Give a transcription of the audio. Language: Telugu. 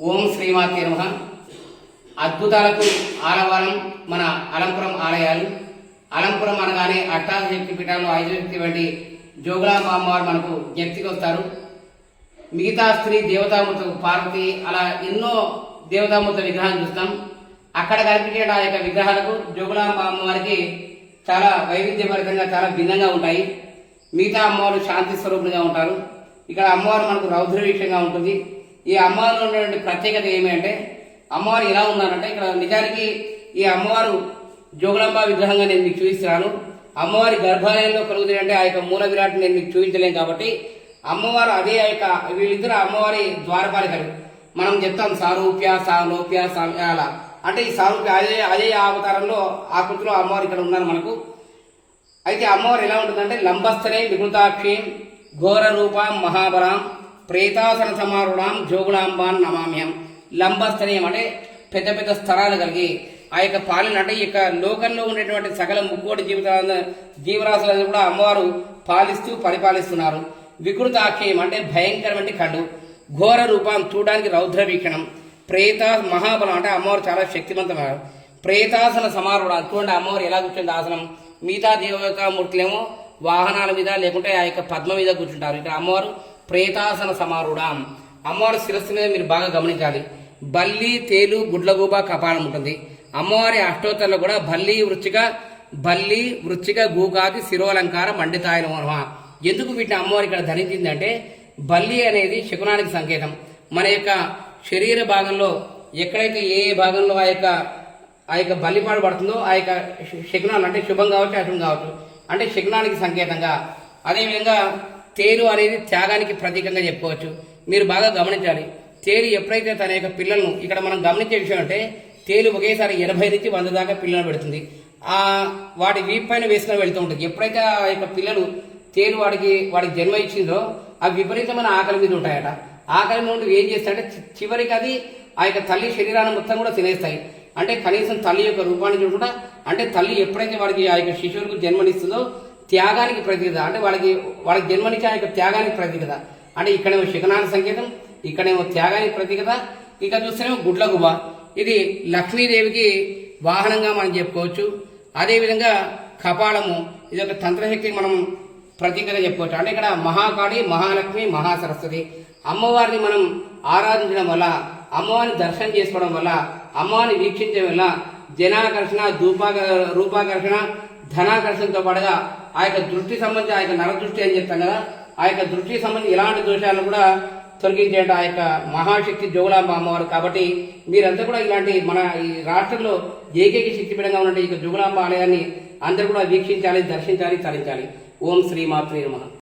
ఓం శ్రీమాతే నమ. అద్భుతాలకు ఆలవాలం మన అలంపురం ఆలయాలు. అలంపురం అనగానే అష్టాశక్తి పీఠాలు ఐదు వంటి జోగులాంబ అమ్మవారు మనకు జ్ఞప్తికి వస్తారు. మిగతా స్త్రీ దేవతామూర్తి పార్వతి అలా ఎన్నో దేవతామూర్తుల విగ్రహాలు చూస్తాం. అక్కడ కనిపించిన ఆ యొక్క విగ్రహాలకు జోగులాంబ అమ్మవారికి చాలా వైవిధ్యభరితంగా చాలా భిన్నంగా ఉంటాయి. మిగతా అమ్మవారు శాంతి స్వరూపులుగా ఉంటారు. ఇక్కడ అమ్మవారు మనకు రౌద్ర విషయంగా ఉంటుంది. ఈ అమ్మవారిలో ఉన్నటువంటి ప్రత్యేకత ఏమంటే అమ్మవారు ఎలా ఉన్నారంటే ఇక్కడ నిజానికి ఈ అమ్మవారు జోగులాంబ విగ్రహంగా నేను మీకు చూపిస్తున్నాను. అమ్మవారి గర్భాలయంలో కలుగుతుందంటే ఆ యొక్క మూల విరాట్ నేను మీకు చూపించలేను కాబట్టి అమ్మవారు అదే ఆ యొక్క వీళ్ళిద్దరు అమ్మవారి ద్వారపాలికలు. మనం చెప్తాం సారూప్య సాలోప్య సా- అలా. అంటే ఈ సారూప్య అదే అదే అవతారంలో ఆకృతిలో అమ్మవారు ఇక్కడ ఉన్నారు మనకు. అయితే అమ్మవారు ఎలా ఉంటుందంటే లంబస్థనే వికృతాక్షి ఘోర రూపం మహాబలం. ప్రేతాసన సమారుడాం జోగులాంబాన్ నమామ్యం లంబస్థనీయం అంటే పెద్ద పెద్ద స్థలాలు కలిగి ఆ యొక్క పాలన అంటే ఈ యొక్క లోకంలో ఉండేటువంటి సకల ముక్కోటి జీవితాలను జీవరాశులను కూడా అమ్మవారు పాలిస్తూ పరిపాలిస్తున్నారు. వికృతాఖ్యయం అంటే భయంకరమైన కళ్ళు. ఘోర రూపం చూడడానికి రౌద్ర వీక్షణం ప్రేత మహాబలం అంటే అమ్మవారు చాలా శక్తివంతమైన ప్రేతాసన సమారుడు చూడండి అమ్మవారు ఎలా కూర్చుంది? ఆసనం మిగతా దేవతామూర్తులేమో వాహనాల మీద లేకుంటే ఆ యొక్క పద్మ మీద కూర్చుంటారు. ఇక్కడ అమ్మవారు ప్రేతాసన సమారుడాం. అమ్మవారి శిరస్సు మీద మీరు బాగా గమనించాలి. బల్లి తేలు గుడ్లగూబ కపాలం ఉంటుంది. అమ్మవారి అష్టోత్తరంలో కూడా బల్లి వృచ్చిక బల్లి వృచ్చిక గూగాది శిరోలంకార మండితాయన మనమ ఎందుకు వీటిని అమ్మవారి ఇక్కడ ధరించిందంటే బల్లి అనేది శకునానికి సంకేతం. మన యొక్క శరీర భాగంలో ఎక్కడైతే ఏ భాగంలో ఆ యొక్క ఆ యొక్క బల్లిపాడు పడుతుందో ఆ యొక్క శకునాలు అంటే శుభం కావచ్చు అశుభం కావచ్చు. అంటే శకునానికి సంకేతంగా. అదేవిధంగా తేరు అనేది త్యాగానికి ప్రతీకంగా చెప్పుకోవచ్చు. మీరు బాగా గమనించాలి. తేరు ఎప్పుడైతే తన యొక్క పిల్లలను ఇక్కడ మనం గమనించే విషయం అంటే తేలు ఒకేసారి ఎనభై నుంచి వంద దాకా పిల్లలను పెడుతుంది. ఆ వాటి వీపు పైన వేసుకొని వెళ్తూ ఉంటుంది. ఎప్పుడైతే ఆ యొక్క పిల్లలు తేలు వాడికి వాడికి జన్మ ఇచ్చిందో అవి విపరీతమైన ఆకలి మీద ఉంటాయట. ఆకలి మీద ఏం చేస్తాయంటే చి- చివరికి అది ఆ యొక్క తల్లి శరీరాన్ని మొత్తం కూడా తినేస్తాయి. అంటే కనీసం తల్లి యొక్క రూపాన్ని చూడకుండా అంటే తల్లి ఎప్పుడైతే వాడికి ఆ యొక్క శిశువులకు జన్మనిస్తుందో త్యాగానికి ప్రతీకద అంటే వాళ్ళకి వాళ్ళకి జన్మనిచ్చిన యొక్క త్యాగానికి ప్రతీకద అంటే ఇక్కడేమో శిఖనానికి సంకేతం ఇక్కడేమో త్యాగానికి ప్రతీకద ఇక చూస్తేనేమో గుడ్ల గుబ ఇది లక్ష్మీదేవికి వాహనంగా మనం చెప్పుకోవచ్చు. అదేవిధంగా కపాలము ఇది ఒక తంత్రశక్తికి మనం ప్రతీకగా చెప్పుకోవచ్చు. అంటే ఇక్కడ మహాకాళి మహాలక్ష్మి మహాసరస్వతి. అమ్మవారిని మనం ఆరాధించడం వల్ల అమ్మవారిని దర్శనం చేసుకోవడం వల్ల అమ్మవారిని వీక్షించడం వల్ల జనాకర్షణ దూపా రూపాకర్షణ ధనాకర్షణతో పాటుగా ఆ యొక్క దృష్టి సంబంధించి ఆ యొక్క నర దృష్టి అని చెప్తాం కదా ఆ యొక్క దృష్టికి సంబంధించి ఇలాంటి దోషాలను కూడా తొలగించే ఆ యొక్క మహాశక్తి జోగులాంబ అమ్మవారు. కాబట్టి మీరంతా కూడా ఇలాంటి మన ఈ రాష్ట్రంలో ఏకైక శక్తిపీఠంగా ఉన్న ఈ యొక్క జోగులాంబ ఆలయాన్ని అందరూ కూడా వీక్షించాలి దర్శించాలి తరించాలి. ఓం శ్రీ మాత్రే నమః.